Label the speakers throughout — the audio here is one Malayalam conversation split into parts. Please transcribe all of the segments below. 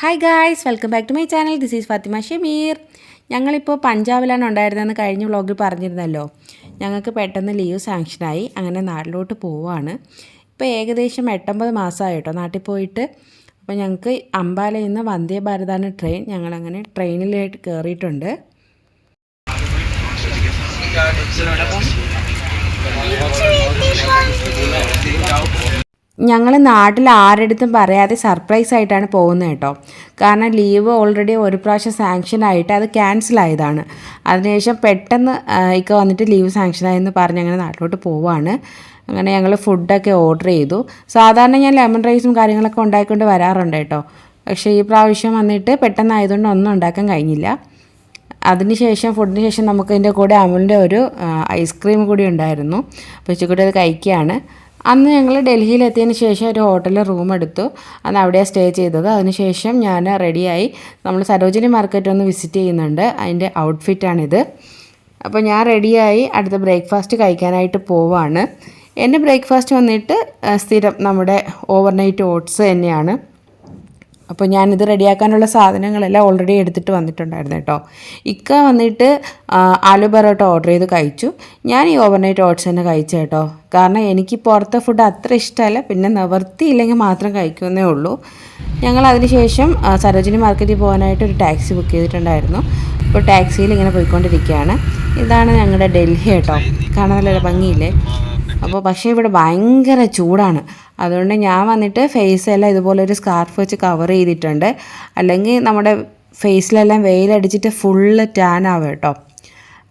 Speaker 1: Hi guys welcome back to my channel this is Fathima Shameer ഞങ്ങളിപ്പോൾ പഞ്ചാബിലാണ് ഉണ്ടായിരുന്നതെന്ന് കഴിഞ്ഞ വ്ളോഗിൽ പറഞ്ഞിരുന്നല്ലോ. ഞങ്ങൾക്ക് പെട്ടെന്ന് ലീവ് സാങ്ഷനായി അങ്ങനെ നാട്ടിലോട്ട് പോവാണ്. ഇപ്പോൾ ഏകദേശം എട്ടൊമ്പത് മാസമായി കേട്ടോ നാട്ടിൽ പോയിട്ട്. അപ്പോൾ ഞങ്ങൾക്ക് അംബാലയിൽ നിന്ന് വന്ദേ ഭാരതാണ് ട്രെയിൻ ഞങ്ങളങ്ങനെ ട്രെയിനിലായിട്ട് കയറിയിട്ടുണ്ട് ഞങ്ങൾ നാട്ടിൽ ആരടുത്തും പറയാതെ സർപ്രൈസ് ആയിട്ടാണ് പോകുന്നത് കേട്ടോ. കാരണം ലീവ് ഓൾറെഡി ഒരു പ്രാവശ്യം സാങ്ഷൻ ആയിട്ട് അത് ക്യാൻസൽ ആയതാണ്. അതിനുശേഷം പെട്ടെന്ന് ഇക്ക വന്നിട്ട് ലീവ് സാങ്ഷൻ ആയെന്ന് പറഞ്ഞ് അങ്ങനെ നാട്ടിലോട്ട് പോവാണ്. അങ്ങനെ ഞങ്ങൾ ഫുഡൊക്കെ ഓർഡർ ചെയ്തു. സാധാരണ ഞാൻ ലെമൺ റൈസും കാര്യങ്ങളൊക്കെ ഉണ്ടാക്കിക്കൊണ്ട് വരാറുണ്ട് കേട്ടോ. പക്ഷേ ഈ പ്രാവശ്യം വന്നിട്ട് പെട്ടെന്നായതുകൊണ്ട് ഒന്നും ഉണ്ടാക്കാൻ കഴിഞ്ഞില്ല. അതിനുശേഷം ഫുഡിന് ശേഷം നമുക്ക് ഇതിന്റെ കൂടെ അമുലിന്റെ ഒരു ഐസ്ക്രീം കൂടി ഉണ്ടായിരുന്നു. അപ്പോൾ ഉച്ചക്കൂട്ടി അത് കഴിക്കുകയാണ്. അന്ന് ഞങ്ങൾ ഡൽഹിയിലെത്തിയതിന് ശേഷം ഒരു ഹോട്ടലിൽ റൂം എടുത്തു. അന്ന് അവിടെ സ്റ്റേ ചെയ്തത്. അതിനുശേഷം ഞാൻ റെഡിയായി. നമ്മൾ സരോജിനി മാർക്കറ്റ് ഒന്ന് വിസിറ്റ് ചെയ്യുന്നുണ്ട്. അതിന്റെ ഔട്ട്ഫിറ്റാണിത്. അപ്പോൾ ഞാൻ റെഡിയായി. അടുത്ത ബ്രേക്ക്ഫാസ്റ്റ് കഴിക്കാനായിട്ട് പോവാണ്. എന്റെ ബ്രേക്ക്ഫാസ്റ്റ് വന്നിട്ട് സ്ഥിരം നമ്മുടെ ഓവർനൈറ്റ് ഓട്സ് തന്നെയാണ്. അപ്പോൾ ഞാനിത് റെഡിയാക്കാനുള്ള സാധനങ്ങളെല്ലാം ഓൾറെഡി എടുത്തിട്ട് വന്നിട്ടുണ്ടായിരുന്നു കേട്ടോ. ഇക്ക വന്നിട്ട് ആലു പൊറോട്ട ഓർഡർ ചെയ്ത് കഴിച്ചു. ഞാൻ ഈ ഓവർനൈറ്റ് ഓട്സ് തന്നെ കഴിച്ചു കേട്ടോ. കാരണം എനിക്ക് പുറത്തെ ഫുഡ് അത്ര ഇഷ്ടമല്ല. പിന്നെ നിവർത്തിയില്ലെങ്കിൽ മാത്രം കഴിക്കുമെന്നേ ഉള്ളൂ. ഞങ്ങൾ അതിനുശേഷം സരോജിനി മാർക്കറ്റിൽ പോകാനായിട്ട് ഒരു ടാക്സി ബുക്ക് ചെയ്തിട്ടുണ്ടായിരുന്നു. അപ്പോൾ ടാക്സിയിൽ ഇങ്ങനെ പോയിക്കൊണ്ടിരിക്കുകയാണ്. ഇതാണ് ഞങ്ങളുടെ ഡൽഹി കേട്ടോ. കാണാൻ നല്ല ഭംഗിയില്ലേ? അപ്പോൾ പക്ഷേ ഇവിടെ ഭയങ്കര ചൂടാണ്. അതുകൊണ്ട് ഞാൻ വന്നിട്ട് ഫേസെല്ലാം ഇതുപോലെ ഒരു സ്കാർഫ് വെച്ച് കവർ ചെയ്തിട്ടുണ്ട്. അല്ലെങ്കിൽ നമ്മുടെ ഫേസിലെല്ലാം വെയിലടിച്ചിട്ട് ഫുള്ള് ടാൻ കേട്ടോ.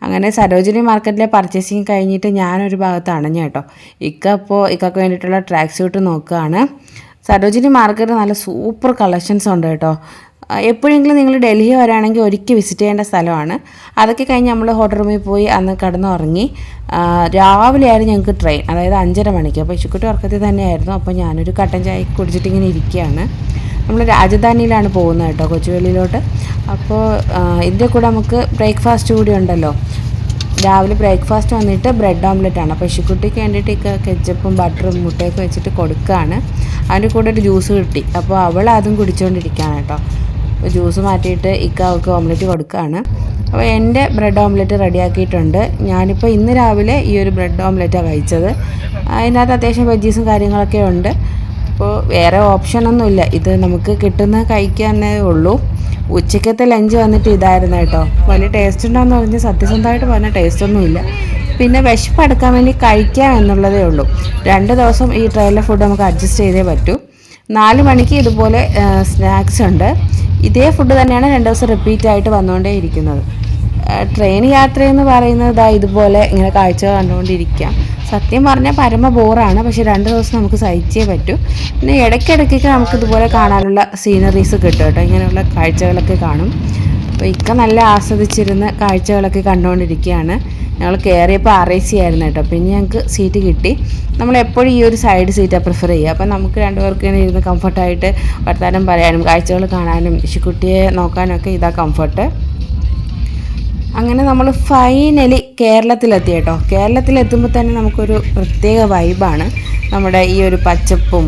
Speaker 1: അങ്ങനെ സരോജിനി മാർക്കറ്റിലെ പർച്ചേസിങ് കഴിഞ്ഞിട്ട് ഞാനൊരു ഭാഗത്ത് അണഞ്ഞു കേട്ടോ. ഇക്ക അപ്പോൾ ഇക്കക്ക് വേണ്ടിയിട്ടുള്ള ട്രാക്ക് സ്യൂട്ട് നോക്കുകയാണ് സരോജിനി മാർക്കറ്റ് നല്ല സൂപ്പർ കളക്ഷൻസ് ഉണ്ട് കേട്ടോ. എപ്പോഴെങ്കിലും നിങ്ങൾ ഡൽഹി വരാണെങ്കിൽ ഒരിക്കൽ വിസിറ്റ് ചെയ്യേണ്ട സ്ഥലമാണ്. അതൊക്കെ കഴിഞ്ഞ് നമ്മൾ ഹോട്ടൽ റൂമിൽ പോയി അന്ന് കടന്നുറങ്ങി. രാവിലെ ആയിരുന്നു ഞങ്ങൾക്ക് ട്രെയിൻ അതായത് അഞ്ചര മണിക്ക്. അപ്പോൾ ഇശുക്കുട്ടി ഉറക്കത്തിൽ തന്നെയായിരുന്നു. അപ്പോൾ ഞാനൊരു കട്ടൻ ചായ കുടിച്ചിട്ട് ഇങ്ങനെ ഇരിക്കുകയാണ്. നമ്മൾ രാജധാനിയിലാണ് പോകുന്നത് കേട്ടോ കൊച്ചുവേളിയിലോട്ട് അപ്പോൾ ഇതിന്റെ കൂടെ നമുക്ക് ബ്രേക്ക്ഫാസ്റ്റ് കൂടി ഉണ്ടല്ലോ. രാവിലെ ബ്രേക്ക്ഫാസ്റ്റ് വന്നിട്ട് ബ്രെഡ് ഓംലെറ്റ് ആണ്. അപ്പോൾ ഇശുക്കുട്ടിക്ക് വേണ്ടിയിട്ട് ഇക്ക കെച്ചപ്പും ബട്ടറും മുട്ടയൊക്കെ വെച്ചിട്ട് കൊടുക്കുകയാണ്. അതിന്റെ കൂടെ ഒരു ജ്യൂസ് കിട്ടി. അപ്പോൾ അവൾ അതും കുടിച്ചുകൊണ്ടിരിക്കുകയാണ് കേട്ടോ. ജ്യൂസ് മാറ്റിയിട്ട് ഇക്ക അവൾക്ക് ഓംലെറ്റ് കൊടുക്കുകയാണ് അപ്പോൾ എന്റെ ബ്രെഡ് ഓംലെറ്റ് റെഡിയാക്കിയിട്ടുണ്ട്. ഞാനിപ്പോൾ ഇന്ന് രാവിലെ ഈ ഒരു ബ്രെഡ് ഓംലെറ്റാണ് കഴിച്ചത്. അതിനകത്ത് അത്യാവശ്യം വെജീസും കാര്യങ്ങളൊക്കെ ഉണ്ട്. അപ്പോൾ വേറെ ഓപ്ഷനൊന്നുമില്ല ഇത് നമുക്ക് കിട്ടുന്ന കഴിക്കാനേ ഉള്ളൂ. ഉച്ചക്കത്തെ ലഞ്ച് വന്നിട്ട് ഇതായിരുന്നു കേട്ടോ. വലിയ ടേസ്റ്റ് ഉണ്ടോയെന്ന് പറഞ്ഞാൽ സത്യസന്ധമായിട്ട് പറഞ്ഞ ടേസ്റ്റൊന്നുമില്ല പിന്നെ വിശപ്പ് എടുക്കാൻ വേണ്ടി കഴിക്കാം എന്നുള്ളതേ ഉള്ളൂ. രണ്ട് ദിവസം ഈ ട്രെയിനിലെ ഫുഡ് നമുക്ക് അഡ്ജസ്റ്റ് ചെയ്തേ പറ്റൂ. നാല് മണിക്ക് ഇതുപോലെ സ്നാക്സ് ഉണ്ട്. ഇതേ ഫുഡ് തന്നെയാണ് രണ്ട് ദിവസം റിപ്പീറ്റ് ആയിട്ട് വന്നുകൊണ്ടേ ഇരിക്കുന്നത്. ട്രെയിൻ യാത്രയെന്ന് പറയുന്നത് ഇതാ ഇതുപോലെ ഇങ്ങനെ കാഴ്ച കണ്ടുകൊണ്ടിരിക്കാം. സത്യം പറഞ്ഞാൽ പരമ ബോറാണ് പക്ഷെ രണ്ട് ദിവസം നമുക്ക് സഹിച്ചേ പറ്റൂ. പിന്നെ ഇടയ്ക്കിടയ്ക്കൊക്കെ നമുക്ക് ഇതുപോലെ കാണാനുള്ള സീനറീസ് കിട്ടും കേട്ടോ. ഇങ്ങനെയുള്ള കാഴ്ചകളൊക്കെ കാണും. അപ്പോൾ ഇക്ക നല്ല ആസ്വദിച്ചിരുന്ന കാഴ്ചകളൊക്കെ കണ്ടുകൊണ്ടിരിക്കുകയാണ്. ഞങ്ങൾ കയറിയപ്പോൾ ആർ ഐ സി ആയിരുന്നു കേട്ടോ. പിന്നെ ഞങ്ങൾക്ക് സീറ്റ് കിട്ടി. നമ്മൾ എപ്പോഴും ഈ ഒരു സൈഡ് സീറ്റാണ് പ്രിഫർ ചെയ്യുക. അപ്പോൾ നമുക്ക് രണ്ടുപേർക്ക് ഇങ്ങനെ ഇരുന്ന് കംഫർട്ടായിട്ട് വർത്താനം പറയാനും കാഴ്ചകൾ കാണാനും ഇശുക്കുട്ടിയെ നോക്കാനും ഒക്കെ ഇതാ കംഫർട്ട് അങ്ങനെ നമ്മൾ ഫൈനലി കേരളത്തിലെത്തി കേട്ടോ. കേരളത്തിലെത്തുമ്പോൾ തന്നെ നമുക്കൊരു പ്രത്യേക വൈബാണ് നമ്മുടെ ഈ ഒരു പച്ചപ്പും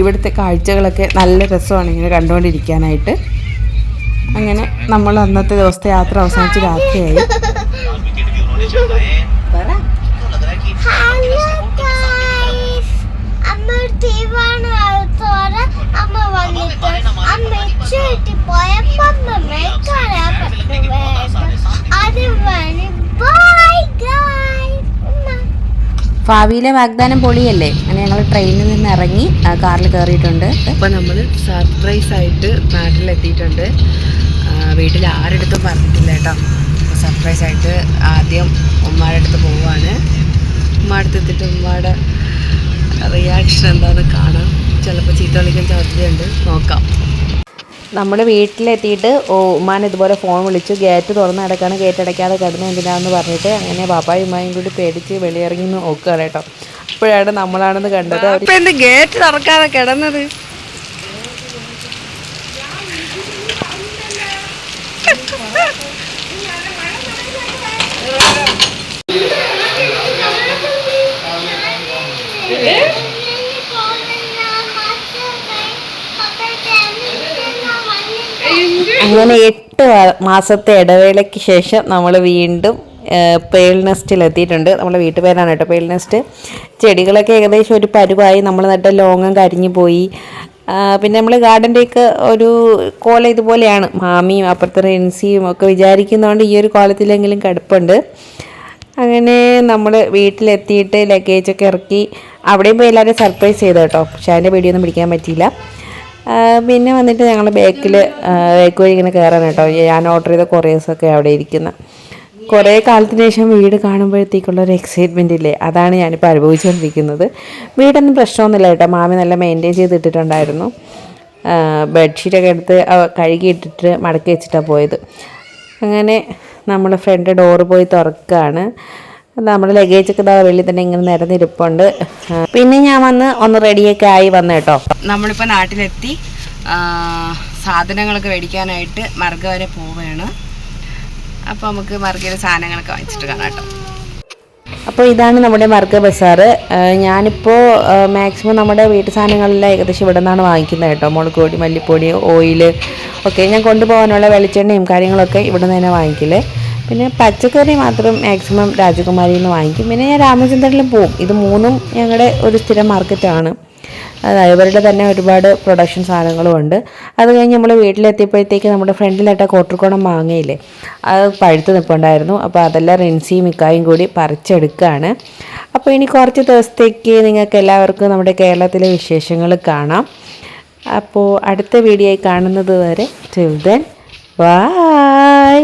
Speaker 1: ഇവിടുത്തെ കാഴ്ചകളൊക്കെ നല്ല രസമാണ് ഇങ്ങനെ കണ്ടുകൊണ്ടിരിക്കാനായിട്ട്. അങ്ങനെ നമ്മൾ അന്നത്തെ ദിവസത്തെ യാത്ര അവസാനിച്ച് രാത്രിയായി.
Speaker 2: അമ്മ വന്നിട്ട് ബൈ
Speaker 1: ഭാവിയിലെ വാഗ്ദാനം പൊളിയല്ലേ? അങ്ങനെ ഞങ്ങൾ ട്രെയിനിൽ നിന്ന് ഇറങ്ങി കാറിൽ കയറിയിട്ടുണ്ട് അപ്പോൾ നമ്മൾ സർപ്രൈസ് ആയിട്ട് നാട്ടിലെത്തിയിട്ടുണ്ട്. വീട്ടിൽ ആരെടുത്തും പറഞ്ഞിട്ടില്ല കേട്ടോ. സർപ്രൈസ് ആയിട്ട് ആദ്യം ഉമ്മയുടെ അടുത്ത് പോവാണ്. ഉമ്മ അടുത്ത് എത്തിയിട്ട് ഉമ്മയുടെ റിയാക്ഷൻ എന്താണെന്ന് കാണാം. ചിലപ്പോൾ ചീത്ത വിളിക്കാൻ സാധ്യതയുണ്ട് നോക്കാം. നമ്മൾ വീട്ടിലെത്തിയിട്ട് ഓ ഉമ്മാൻ ഇതുപോലെ ഫോൺ വിളിച്ചു. ഗേറ്റ് തുറന്ന് കിടക്കാണ് ഗേറ്റ് അടയ്ക്കാതെ കിടന്ന് എന്തിനാണെന്ന് പറഞ്ഞിട്ട് അങ്ങനെ ബാപ്പായും ഉമ്മായും കൂടി പേടിച്ച് വെളിയിറങ്ങി നോക്കുകയാണ് കേട്ടോ. അപ്പോഴാണ് നമ്മളാണെന്ന് കണ്ടത്. ഗേറ്റ് തുറക്കാതെ കിടന്നത്?
Speaker 3: അങ്ങനെ എട്ട് മാസത്തെ ഇടവേളയ്ക്ക് ശേഷം നമ്മൾ വീണ്ടും പേൾ നെസ്റ്റിൽ എത്തിയിട്ടുണ്ട്. നമ്മളെ വീട്ടുപേരാണ് കേട്ടോ പേൾ നെസ്റ്റ്. ചെടികളൊക്കെ ഏകദേശം ഒരു പരുവായി. നമ്മൾ നട്ട ലോങ്ങം കരിഞ്ഞു പോയി. പിന്നെ നമ്മൾ ഗാർഡന്റെയൊക്കെ ഒരു കോല ഇതുപോലെയാണ്. മാമിയും അപ്പുറത്തെ റെൻസിയും ഒക്കെ വിചാരിക്കുന്നതുകൊണ്ട് ഈ ഒരു കോലത്തിലെങ്കിലും കിടപ്പുണ്ട്. അങ്ങനെ നമ്മൾ വീട്ടിലെത്തിയിട്ട് ലഗേജൊക്കെ ഇറക്കി അവിടെയും പോയി എല്ലാവരും സർപ്രൈസ് ചെയ്തു കേട്ടോ. പക്ഷേ അതിന്റെ വീഡിയോ ഒന്നും പിടിക്കാൻ പറ്റിയില്ല. പിന്നെ വന്നിട്ട് ഞങ്ങൾ ബാക്കിൽ ബാക്ക് വഴി ഇങ്ങനെ കയറാൻ കേട്ടോ. ഞാൻ ഓർഡർ ചെയ്ത കൊറിയേഴ്സൊക്കെ അവിടെ ഇരിക്കുന്ന. കുറേ കാലത്തിന് ശേഷം വീട് കാണുമ്പോഴത്തേക്കുള്ള ഒരു എക്സൈറ്റ്മെന്റ് ഇല്ലേ? അതാണ് ഞാനിപ്പോൾ അനുഭവിച്ചുകൊണ്ടിരിക്കുന്നത് വീടൊന്നും പ്രശ്നമൊന്നുമില്ല കേട്ടോ. മാമി നല്ല മെയിന്റെയിൻ ചെയ്തിട്ടിട്ടുണ്ടായിരുന്നു. ബെഡ്ഷീറ്റൊക്കെ എടുത്ത് കഴുകിയിട്ടിട്ട് മടക്കി വെച്ചിട്ടാണ് പോയത്. അങ്ങനെ നമ്മൾ ഫ്രണ്ട് ഡോറ് പോയി തുറക്കുകയാണ് നമ്മുടെ ലഗേജൊക്കെ ഇതാ വെള്ളി തന്നെ ഇങ്ങനെ നിരന്നിരിപ്പുണ്ട്. പിന്നെ ഞാൻ വന്ന് ഒന്ന് റെഡിയൊക്കെ ആയി വന്നു കേട്ടോ.
Speaker 1: നമ്മളിപ്പോൾ നാട്ടിലെത്തി. സാധനങ്ങളൊക്കെ മേടിക്കാനായിട്ട് മർഗ വരെ പോവുകയാണ് അപ്പോൾ നമുക്ക് മർഗയിലെ സാധനങ്ങളൊക്കെ വാങ്ങിച്ചിട്ട് കാണാം കേട്ടോ.
Speaker 3: അപ്പോൾ ഇതാണ് നമ്മുടെ മർഗ ബസാറ്. ഞാനിപ്പോൾ മാക്സിമം നമ്മുടെ വീട്ടു സാധനങ്ങളെല്ലാം ഏകദേശം ഇവിടെ നിന്നാണ് വാങ്ങിക്കുന്നത് കേട്ടോ. മുളക് പൊടി മല്ലിപ്പൊടി ഓയിൽ ഒക്കെ ഞാൻ കൊണ്ടുപോകാനുള്ള വെളിച്ചെണ്ണയും കാര്യങ്ങളൊക്കെ ഇവിടെ നിന്ന് തന്നെ വാങ്ങിക്കൽ. പിന്നെ പച്ചക്കറി മാത്രം മാക്സിമം രാജകുമാരിയിൽ നിന്ന് വാങ്ങിക്കും. പിന്നെ ഞാൻ രാമചന്ദ്രനിലും പോവും. ഇത് മൂന്നും ഞങ്ങളുടെ ഒരു സ്ഥിരം മാർക്കറ്റാണ് അതായത് ഇവരുടെ തന്നെ ഒരുപാട് പ്രൊഡക്ഷൻ സാധനങ്ങളും ഉണ്ട്. അത് കഴിഞ്ഞ് നമ്മൾ വീട്ടിലെത്തിയപ്പോഴത്തേക്ക് നമ്മുടെ ഫ്രണ്ടിലായിട്ട് കോട്ടർക്കോണം മാങ്ങയില്ലേ അത് പഴുത്ത് നിൽപ്പുണ്ടായിരുന്നു അപ്പോൾ അതെല്ലാം റിൻസിയും മിക്കായും കൂടി പറിച്ചെടുക്കുകയാണ് അപ്പോൾ ഇനി കുറച്ച് ദിവസത്തേക്ക് നിങ്ങൾക്ക് എല്ലാവർക്കും നമ്മുടെ കേരളത്തിലെ വിശേഷങ്ങൾ കാണാം. അപ്പോൾ അടുത്ത വീഡിയോയിൽ കാണുന്നത് വരെ ടിൽ ദെൻ ബൈ